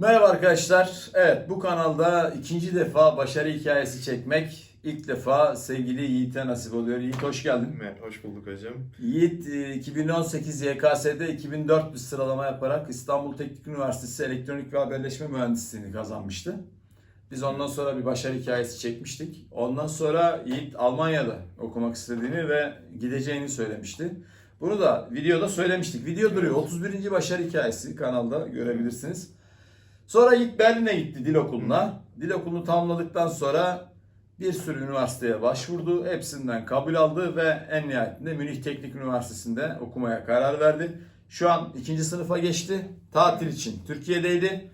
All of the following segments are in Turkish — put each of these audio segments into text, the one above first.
Merhaba arkadaşlar. Evet bu kanalda ikinci defa başarı hikayesi çekmek ilk defa sevgili Yiğit'e nasip oluyor. Yiğit hoş geldin. Mer- Hoş bulduk hocam. Yiğit e, 2018 YKS'de 2400 sıralama yaparak İstanbul Teknik Üniversitesi Elektronik ve Haberleşme Mühendisliğini kazanmıştı. Biz ondan sonra bir başarı hikayesi çekmiştik. Ondan sonra Yiğit Almanya'da okumak istediğini ve gideceğini söylemişti. Bunu da videoda söylemiştik. Video duruyor. 31. başarı hikayesi kanalda görebilirsiniz. Sonra Yiğit Berlin'e gitti dil okuluna. Dil okulunu tamamladıktan sonra bir sürü üniversiteye başvurdu. Hepsinden kabul aldı ve en nihayetinde Münih Teknik Üniversitesi'nde okumaya karar verdi. Şu an ikinci sınıfa geçti. Tatil için Türkiye'deydi.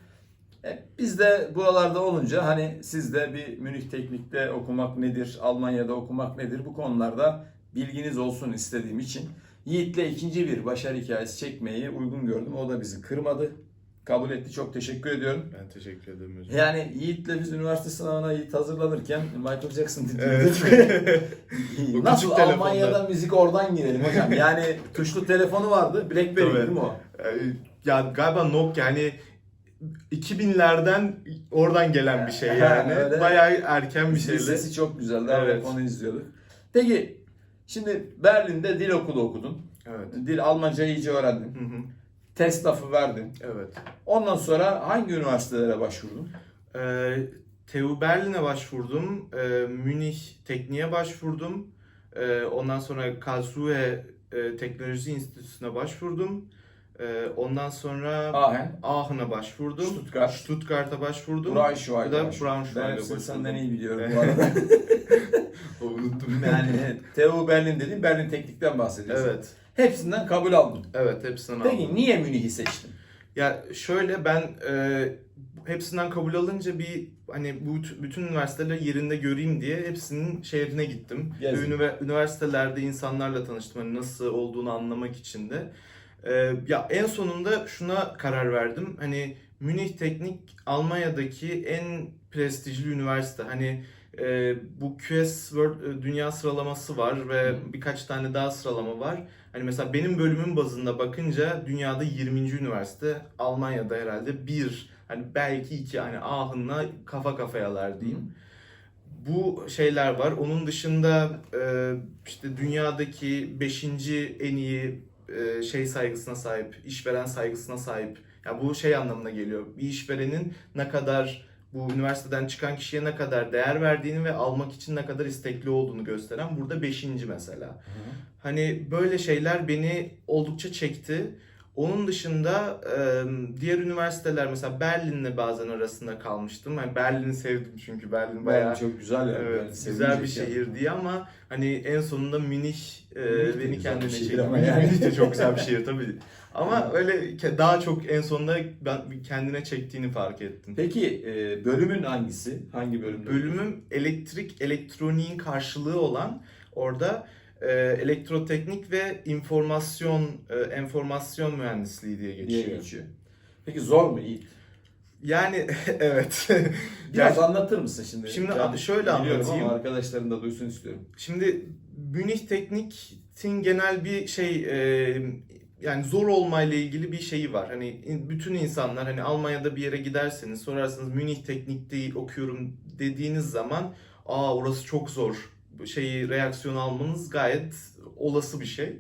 E, biz de buralarda olunca hani siz de bir Münih Teknik'te okumak nedir, Almanya'da okumak nedir bu konularda bilginiz olsun istediğim için Yiğit'le ikinci bir başarı hikayesi çekmeyi uygun gördüm. O da bizi kırmadı. Kabul etti. Çok teşekkür ediyorum. Ben teşekkür ederim hocam. Yani Yiğit'le biz üniversite sınavına Yiğit hazırlanırken Michael Jackson dinliyorduk. Evet. Nasıl. Almanya'da müzik oradan girelim hocam. Yani tuşlu telefonu vardı. Blackberry değil mi o? Ee, ya galiba Nokia yani 2000'lerden oradan gelen bir şey yani. Öyle. Bayağı erken bir şeydi. sesi çok güzeldi. Evet. Onu izliyorduk. Peki şimdi Berlin'de dil okulu okudun. Evet. Dil Almancayı iyice öğrendin. Hı hı. Test lafı verdin. Evet. Ondan sonra hangi üniversitelere başvurdun? Ee, TU Berlin'e başvurdum. Ee, Münih Tekniğe başvurdum. Ee, ondan sonra Karlsruhe e, Teknoloji Enstitüsü'ne başvurdum. Ee, ondan sonra Aachen, Aachen'a başvurdum. Stuttgart, Stuttgart'a başvurdum. Başvurdun. Braunschweig'a Ben hepsini başvurdum. senden iyi biliyorum bu arada. Unuttum. yani TU Berlin dediğin Berlin Teknik'ten bahsediyorsun. Evet. Hepsinden kabul aldın. Evet hepsinden aldım. Peki niye Münih'i seçtin? Ya şöyle ben e, hepsinden kabul alınca bir hani bu bütün üniversiteleri yerinde göreyim diye hepsinin şehrine gittim. Ünivers- üniversitelerde insanlarla tanıştım hani nasıl olduğunu anlamak için de. E, ya en sonunda şuna karar verdim. Hani Münih Teknik Almanya'daki en prestijli üniversite. Hani e, bu QS World dünya sıralaması var ve Hı. birkaç tane daha sıralama var. Hani mesela benim bölümüm bazında bakınca dünyada 20. üniversite Almanya'da herhalde bir hani belki iki hani Aachen'la kafa kafayalar diyeyim. Bu şeyler var. Onun dışında e, işte dünyadaki 5. en iyi e, şey saygısına sahip, işveren saygısına sahip. Ya bu şey anlamına geliyor. Bir işverenin ne kadar bu üniversiteden çıkan kişiye ne kadar değer verdiğini ve almak için ne kadar istekli olduğunu gösteren burada 5. mesela. Hani böyle şeyler beni oldukça çekti. Onun dışında diğer üniversiteler mesela Berlin'le bazen arasında kalmıştım. Yani Berlin'i sevdim çünkü Berlin bayağı Berlin çok güzel ya. evet, Berlin güzel bir yani. şehirdi ama hani en sonunda Münih beni kendine çekti. yani. Münih de çok güzel bir şehir tabii. Ama öyle daha çok en sonunda ben kendine çektiğini fark ettim. Peki bölümün hangisi? Hangi bölümde? Bölümüm elektrik, elektroniğin karşılığı olan orada e, elektroteknik ve informasyon e, enformasyon mühendisliği diye diye geçiyor. geçiyor. Peki zor mu? İyi. Yani evet. Biraz Yani- anlatır mısın şimdi? Şimdi Ben şöyle anlatayım. Ama arkadaşların da duysun istiyorum. Şimdi Münih Teknik'in genel bir şey e, yani zor olmayla ilgili bir şeyi var. Hani bütün insanlar hani Almanya'da bir yere giderseniz sorarsanız Münih Teknik'te okuyorum dediğiniz zaman aa orası çok zor şeyi reaksiyon almanız gayet olası bir şey.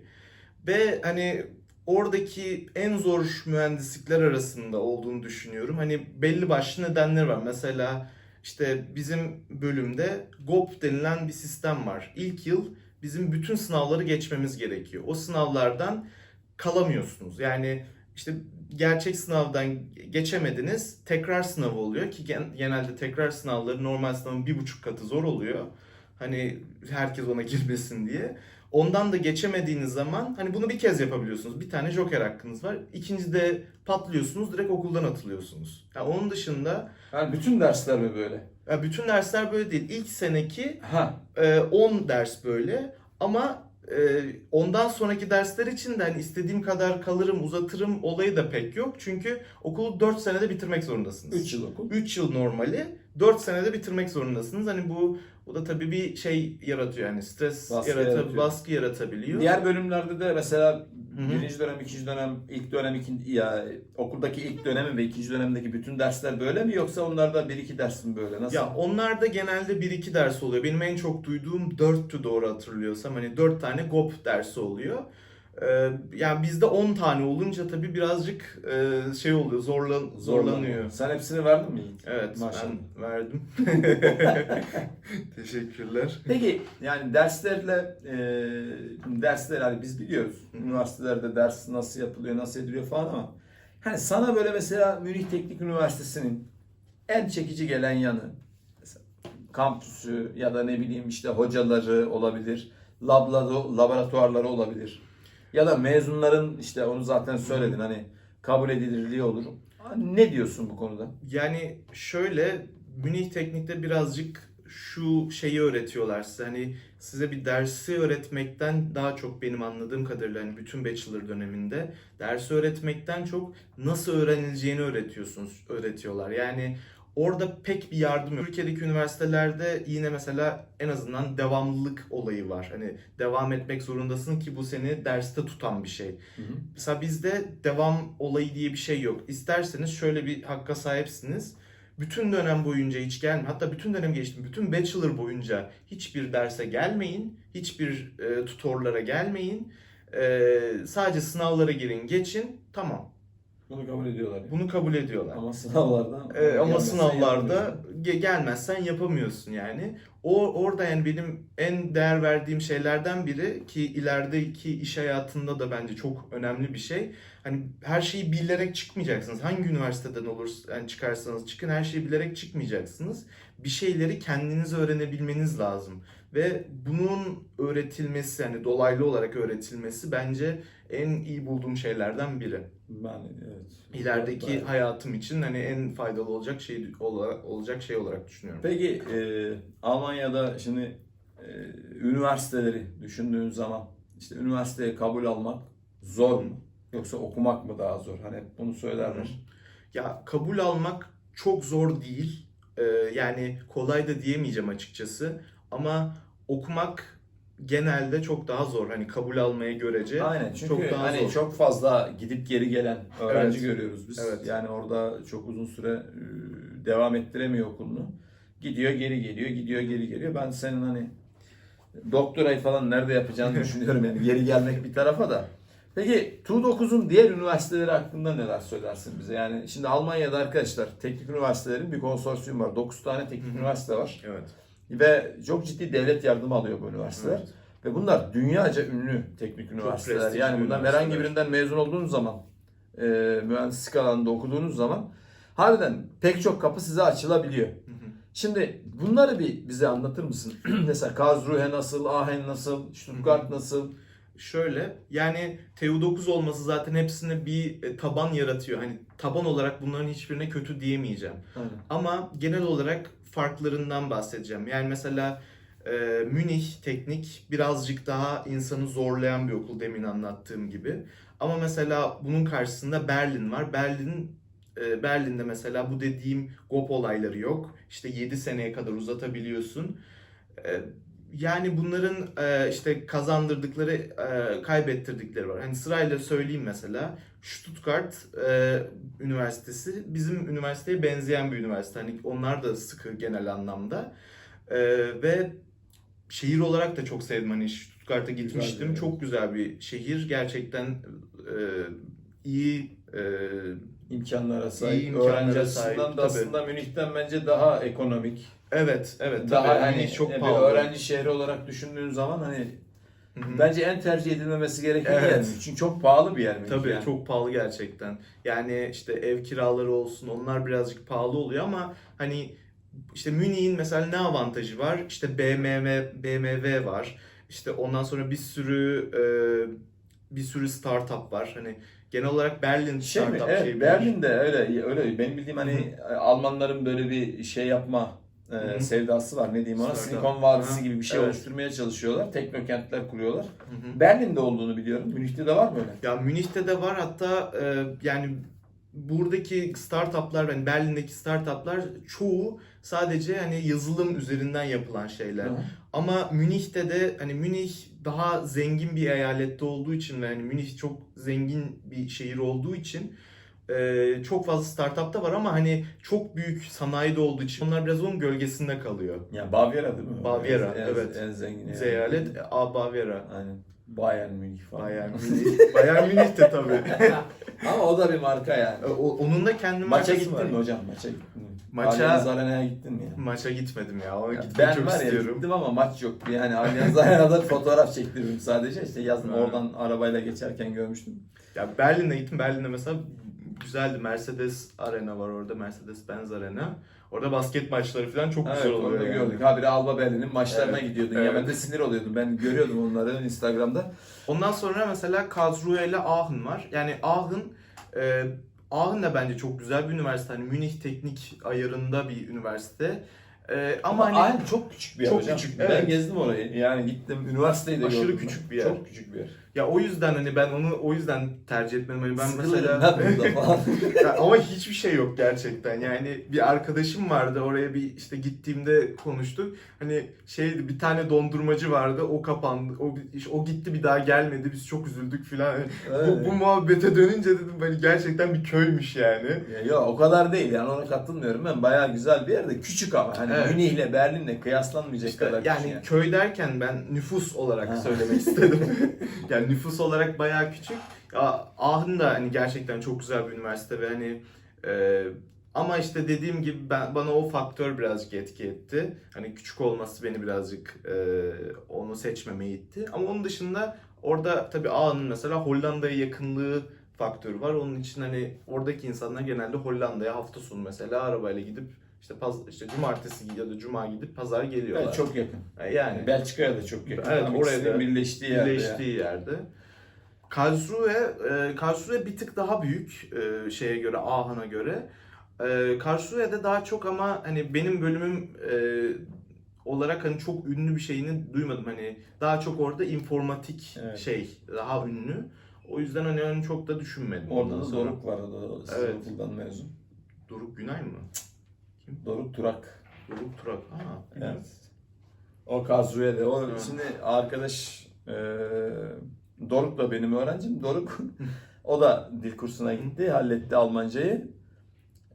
Ve hani oradaki en zor mühendislikler arasında olduğunu düşünüyorum. Hani belli başlı nedenler var. Mesela işte bizim bölümde GOP denilen bir sistem var. İlk yıl bizim bütün sınavları geçmemiz gerekiyor. O sınavlardan kalamıyorsunuz. Yani işte gerçek sınavdan geçemediniz, tekrar sınavı oluyor ki gen- genelde tekrar sınavları normal sınavın bir buçuk katı zor oluyor. Hani herkes ona girmesin diye. Ondan da geçemediğiniz zaman hani bunu bir kez yapabiliyorsunuz. Bir tane joker hakkınız var. İkincide patlıyorsunuz, direkt okuldan atılıyorsunuz. Yani onun dışında Yani bütün dersler mi böyle? ya bütün dersler böyle değil. İlk seneki Ha. e, 10 ders böyle ama e, ondan sonraki dersler için de hani istediğim kadar kalırım, uzatırım olayı da pek yok. Çünkü okulu 4 senede bitirmek zorundasınız. 3 yıl okul. 3 yıl normali. 4 senede bitirmek zorundasınız. Hani bu o da tabii bir şey yaratıyor yani stres Baskı yarata- yaratıyor. baskı yaratabiliyor. Diğer bölümlerde de mesela Hı hı. birinci dönem, ikinci dönem, ilk dönem, ikinci, ya okuldaki ilk dönemi ve ikinci dönemdeki bütün dersler böyle mi yoksa onlarda bir iki ders mi böyle? Nasıl? Ya onlarda genelde 1-2 ders oluyor. Benim en çok duyduğum 4'tü doğru hatırlıyorsam. Hani 4 tane GOP dersi oluyor. Yani bizde 10 tane olunca tabii birazcık e, şey oluyor, zorlan, zorlanıyor. Sen hepsini verdin mi Yiğit? Evet, Maşallah. ben verdim. Teşekkürler. Peki yani derslerle e, dersler hani biz biliyoruz üniversitelerde ders nasıl yapılıyor nasıl ediliyor falan ama hani sana böyle mesela Münih Teknik Üniversitesi'nin en çekici gelen yanı kampüsü ya da ne bileyim işte hocaları olabilir labla- laboratuvarları olabilir ya da mezunların işte onu zaten söyledin hani kabul edilirliği olur. Ne diyorsun bu konuda? Yani şöyle Münih Teknik'te birazcık şu şeyi öğretiyorlar size. Hani size bir dersi öğretmekten daha çok benim anladığım kadarıyla hani bütün bachelor döneminde dersi öğretmekten çok nasıl öğrenileceğini öğretiyorsunuz, öğretiyorlar. Yani orada pek bir yardım yok. Türkiye'deki üniversitelerde yine mesela en azından devamlılık olayı var. Hani devam etmek zorundasın ki bu seni derste tutan bir şey. Mesela bizde devam olayı diye bir şey yok. İsterseniz şöyle bir hakka sahipsiniz. Bütün dönem boyunca hiç gelme. Hatta bütün dönem geçtim. Bütün bachelor boyunca hiçbir derse gelmeyin. Hiçbir e, tutorlara gelmeyin. E, sadece sınavlara girin, geçin. Tamam. Bunu kabul ediyorlar. yani. Bunu kabul ediyorlar. Ama sınavlarda Ee, ama sınavlarda gelmezsen yapamıyorsun yani. O orada yani benim en değer verdiğim şeylerden biri ki ilerideki iş hayatında da bence çok önemli bir şey. Hani her şeyi bilerek çıkmayacaksınız. Hangi üniversiteden olur yani çıkarsanız çıkın her şeyi bilerek çıkmayacaksınız. Bir şeyleri kendiniz öğrenebilmeniz lazım. Ve bunun öğretilmesi yani dolaylı olarak öğretilmesi bence en iyi bulduğum şeylerden biri Ben evet. ilerideki Bayağı. hayatım için hani en faydalı olacak şey olarak olacak şey olarak düşünüyorum. Peki e, Almanya'da şimdi e, üniversiteleri düşündüğün zaman işte üniversiteye kabul almak zor mu? Yoksa okumak mı daha zor? Hani hep bunu söylerler. Ya kabul almak çok zor değil. Ee, yani kolay da diyemeyeceğim açıkçası. Ama okumak genelde çok daha zor. Hani kabul almaya görece Aynen çünkü çok daha hani zor. çok fazla gidip geri gelen öğrenci Evet. görüyoruz biz. Evet. Yani orada çok uzun süre e, devam ettiremiyor okulunu. Gidiyor geri geliyor, gidiyor geri geliyor. Ben senin hani doktorayı falan nerede yapacağını düşünüyorum yani geri gelmek bir tarafa da. Peki TU9'un diğer üniversiteleri hakkında neler söylersin bize? Yani şimdi Almanya'da arkadaşlar teknik üniversitelerin bir konsorsiyum var. 9 tane teknik üniversite var. Evet. Ve çok ciddi devlet yardımı alıyor bu üniversiteler. Evet. Ve bunlar dünyaca ünlü teknik üniversiteler. prestijli Yani bundan üniversiteler. herhangi birinden mezun olduğunuz zaman, e, mühendislik alanında okuduğunuz zaman harbiden pek çok kapı size açılabiliyor. Hı hı. Şimdi bunları bir bize anlatır mısın? Mesela Karlsruhe nasıl, Aachen nasıl, Stuttgart nasıl? Şöyle yani TU9 olması zaten hepsine bir e, taban yaratıyor. Hani taban olarak bunların hiçbirine kötü diyemeyeceğim. Aynen. Ama genel olarak farklarından bahsedeceğim. Yani mesela e, Münih Teknik birazcık daha insanı zorlayan bir okul demin anlattığım gibi. Ama mesela bunun karşısında Berlin var. Berlin e, Berlin'de mesela bu dediğim GOP olayları yok. İşte 7 seneye kadar uzatabiliyorsun. E, yani bunların e, işte kazandırdıkları, e, kaybettirdikleri var. Hani sırayla söyleyeyim mesela. Stuttgart e, Üniversitesi bizim üniversiteye benzeyen bir üniversite. Hani onlar da sıkı genel anlamda. Ve şehir olarak da çok sevdim. Hani Stuttgart'a gitmiştim. evet. Çok güzel bir şehir. Gerçekten iyi İmkanlara sahip, İyi imkanlara öğrenci sahip, açısından da tabii. aslında Münih'ten bence daha ekonomik. evet evet daha tabii hani Münih çok bir pahalı. öğrenci şehri olarak düşündüğün zaman hani Hı hı. bence en tercih edilmemesi gereken Evet. yer Münih. Çünkü çok pahalı bir yer Münih. Tabii yani. çok pahalı gerçekten. Yani işte ev kiraları olsun onlar birazcık pahalı oluyor ama hani işte Münih'in mesela ne avantajı var? İşte BMW BMW var. İşte ondan sonra bir sürü e, bir sürü startup var. Hani genel olarak Berlin Şey mi? startup Evet, bilir. Berlin'de öyle öyle. Benim bildiğim hani Almanların böyle bir şey yapma e, sevdası var. Ne diyeyim ona? Startup. Silikon Vadisi Hı. gibi bir şey Evet. oluşturmaya çalışıyorlar. Teknokentler kuruyorlar. Hı hı. Berlin'de olduğunu biliyorum. Münih'te de var mı öyle? Ya Münih'te de var hatta e, yani buradaki startuplar hani Berlin'deki startuplar çoğu sadece hani yazılım üzerinden yapılan şeyler. Hı. Ama Münih'te de hani Münih daha zengin bir eyalette olduğu için ve hani Münih çok zengin bir şehir olduğu için e, çok fazla startup da var ama hani çok büyük sanayide olduğu için onlar biraz onun gölgesinde kalıyor. Ya Bavyera değil mi? Bavyera, En- evet. En zengin yani. Eyalet A Bavyera. Aynen. Bayern Münih falan. Bayern Münih. Bayern Münih de tabii. Ama o da bir marka yani. O- onun da kendi Maça markası gittin var. mi hocam? Maça gittin mi? Maça- Allianz Arena'ya gittin mi ya? Maça gitmedim ya. Ona Ya gitmek ben çok var ya istiyorum. gittim ama maç yoktu. Yani Allianz Arena'da fotoğraf çektirdim sadece. İşte yazın Ha. oradan arabayla geçerken görmüştüm. Ya Berlin'e gittim. Berlin'de mesela güzeldi. Mercedes Arena var orada. Mercedes Benz Arena. Orada basket maçları falan çok Evet güzel oluyor. orada yani. gördük. Habire Alba Berlin'in maçlarına Evet, gidiyordun. Ya evet. ben de sinir oluyordum. Ben görüyordum onları Instagram'da. Ondan sonra mesela Karlsruhe ile Aachen var. Yani Aachen e, Aachen da bence çok güzel bir üniversite. Hani Münih teknik ayarında bir üniversite. E, ama, Ama, hani Aachen çok küçük bir yer Çok hocam. küçük, Ben evet. gezdim orayı. Yani gittim üniversiteyi de Aşırı gördüm. ben. küçük bir yer. Çok küçük bir yer. Ya o yüzden hani ben onu o yüzden tercih etmedim. Hani ben Sıkılırım mesela ben burada falan. Ya ama hiçbir şey yok gerçekten. Yani bir arkadaşım vardı oraya bir işte gittiğimde konuştuk. Hani şeydi bir tane dondurmacı vardı o kapandı. O işte o gitti bir daha gelmedi. Biz çok üzüldük filan. Bu, bu muhabbete dönünce dedim hani gerçekten bir köymüş yani. Ya, Yok o kadar değil yani ona katılmıyorum ben. Bayağı güzel bir yerde. Küçük ama hani Evet. Münih ile Berlin'le kıyaslanmayacak İşte kadar yani küçük yani. köy derken ben nüfus olarak Ha. söylemek istedim. yani nüfus olarak bayağı küçük. Aachen da hani gerçekten çok güzel bir üniversite ve hani e, ama işte dediğim gibi ben bana o faktör birazcık etki etti. Hani küçük olması beni birazcık e, onu seçmeme itti. Ama onun dışında orada tabii Aachen'ın mesela Hollanda'ya yakınlığı faktörü var. Onun için hani oradaki insanlar genelde Hollanda'ya hafta sonu mesela arabayla gidip işte paz, işte cumartesi ya da cuma gidip pazar geliyorlar. Evet, çok yakın. yani Yani Belçika'ya da çok yakın. Evet, Tam oraya da birleştiği yerde. birleştiği yerde. Karlsruhe, e, Karlsruhe bir tık daha büyük e, şeye göre, Aachen'a göre. E, Karlsruhe'de daha çok ama hani benim bölümüm e, olarak hani çok ünlü bir şeyini duymadım. Hani daha çok orada informatik Evet. şey daha ünlü. O yüzden hani onu çok da düşünmedim. Orada da Doruk var. O da Evet. mezun. Doruk Günay mı? Doruk Turak. Doruk Turak. Ha, Evet. O Karlsruhe'de. O Evet. şimdi arkadaş e, Doruk da benim öğrencim. Doruk o da dil kursuna gitti. Halletti Almancayı.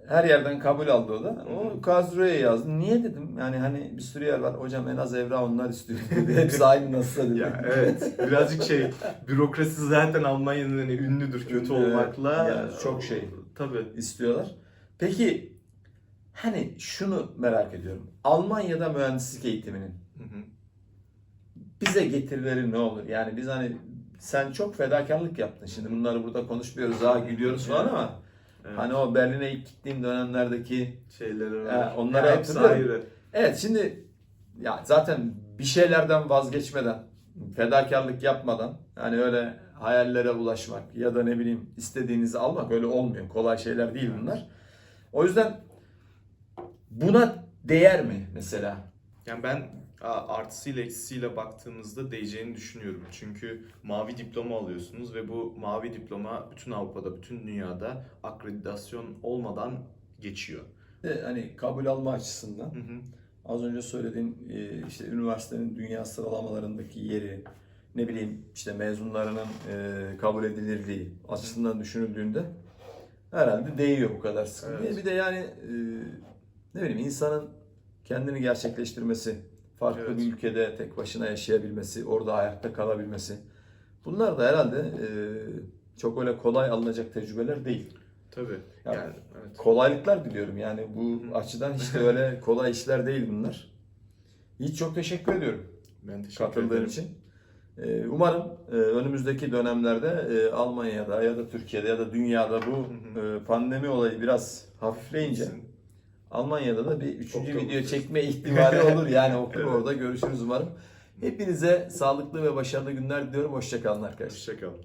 Her yerden kabul aldı o da. O Karlsruhe'ye yazdı. Niye dedim? Yani hani bir sürü yer var. Hocam en az evra onlar istiyor dedi. Hepsi aynı nasılsa dedi. Ya evet birazcık şey bürokrasi zaten Almanya'nın hani ünlüdür kötü Evet, olmakla. yani çok şey. Tabii. istiyorlar. Peki hani şunu merak ediyorum. Almanya'da mühendislik eğitiminin Hı hı. bize getirileri ne olur? Yani biz hani sen çok fedakarlık yaptın. Şimdi bunları burada konuşmuyoruz, daha gülüyoruz falan ama Evet. hani o Berlin'e ilk gittiğim dönemlerdeki şeyleri He, var. onları Ya hepsi ayrı. Evet şimdi ya zaten bir şeylerden vazgeçmeden, fedakarlık yapmadan hani öyle hayallere ulaşmak ya da ne bileyim istediğinizi almak öyle olmuyor. Kolay şeyler değil bunlar. O yüzden buna değer mi mesela? Yani ben artısıyla eksisiyle baktığımızda değeceğini düşünüyorum. Çünkü mavi diploma alıyorsunuz ve bu mavi diploma bütün Avrupa'da, bütün dünyada akreditasyon olmadan geçiyor. De, hani kabul alma açısından Hı hı. az önce söylediğin e, işte üniversitenin dünya sıralamalarındaki yeri ne bileyim işte mezunlarının e, kabul edilirliği açısından düşünüldüğünde herhalde değiyor bu kadar sıkıntıya. Evet. Bir de yani e, ne bileyim insanın kendini gerçekleştirmesi, farklı Evet. bir ülkede tek başına yaşayabilmesi, orada ayakta kalabilmesi. Bunlar da herhalde e, çok öyle kolay alınacak tecrübeler değil. Tabii. Ya- Yani evet. Kolaylıklar diliyorum yani bu Hı. açıdan hiç de öyle kolay işler değil bunlar. Hiç çok teşekkür ediyorum Ben teşekkür katıldığın ederim. için. Ee, Umarım e, önümüzdeki dönemlerde e, Almanya'da ya da Türkiye'de ya da dünyada bu e, pandemi olayı biraz hafifleyince Almanya'da da bir üçüncü Okul. video çekme ihtimali olur. Yani okur Evet. orada görüşürüz umarım. Hepinize sağlıklı ve başarılı günler diliyorum. Hoşçakalın arkadaşlar. Hoşçakalın.